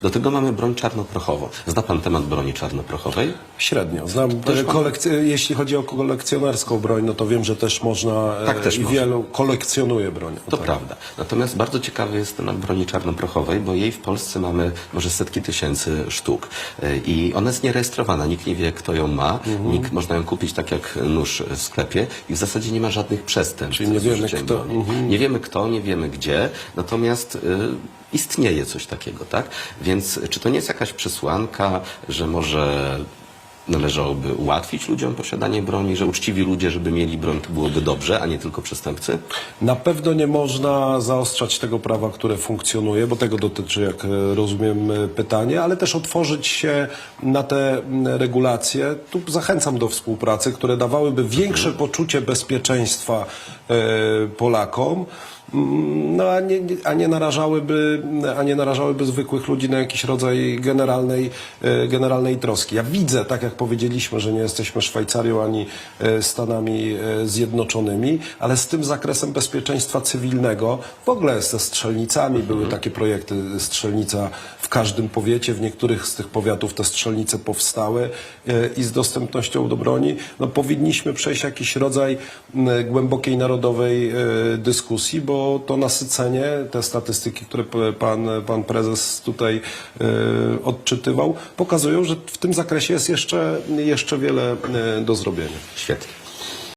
Do tego mamy broń czarnoprochową. Zna pan temat broni czarnoprochowej? Średnio. Znam, Też e, pan- kolekc- jeśli chodzi o kolekcjonerską broń, no to wiem, że też można e, Tak też i można. wielu kolekcjonuje broń. O To tak. prawda. Natomiast bardzo ciekawy jest temat broni czarnoprochowej, bo jej w Polsce mamy może setki tysięcy sztuk. E, I ona jest nierejestrowana. Nikt nie wie, kto ją ma. Mhm. Nikt można ją kupić tak jak nóż w sklepie i w zasadzie nie ma żadnych przestępstw. Czyli nie z wiemy, użyciem kto- broni. mhm. Nie wiemy kto, nie wiemy gdzie. Natomiast y, istnieje coś takiego, tak? Więc czy to nie jest jakaś przesłanka, że może należałoby ułatwić ludziom posiadanie broni, że uczciwi ludzie, żeby mieli broń, to byłoby dobrze, a nie tylko przestępcy? Na pewno nie można zaostrzać tego prawa, które funkcjonuje, bo tego dotyczy, jak rozumiem, pytanie, ale też otworzyć się na te regulacje. Tu zachęcam do współpracy, które dawałyby większe poczucie bezpieczeństwa e, Polakom. No, a nie, a, nie narażałyby, a nie narażałyby zwykłych ludzi na jakiś rodzaj generalnej, e, generalnej troski. Ja widzę, tak jak powiedzieliśmy, że nie jesteśmy Szwajcarią ani e, Stanami e, Zjednoczonymi, ale z tym zakresem bezpieczeństwa cywilnego w ogóle ze strzelnicami były takie projekty strzelnica w każdym powiecie, w niektórych z tych powiatów te strzelnice powstały i z dostępnością do broni. No, powinniśmy przejść jakiś rodzaj głębokiej narodowej dyskusji, bo to nasycenie, te statystyki, które pan, pan prezes tutaj e, odczytywał, pokazują, że w tym zakresie jest jeszcze, jeszcze wiele e, do zrobienia. Świetnie.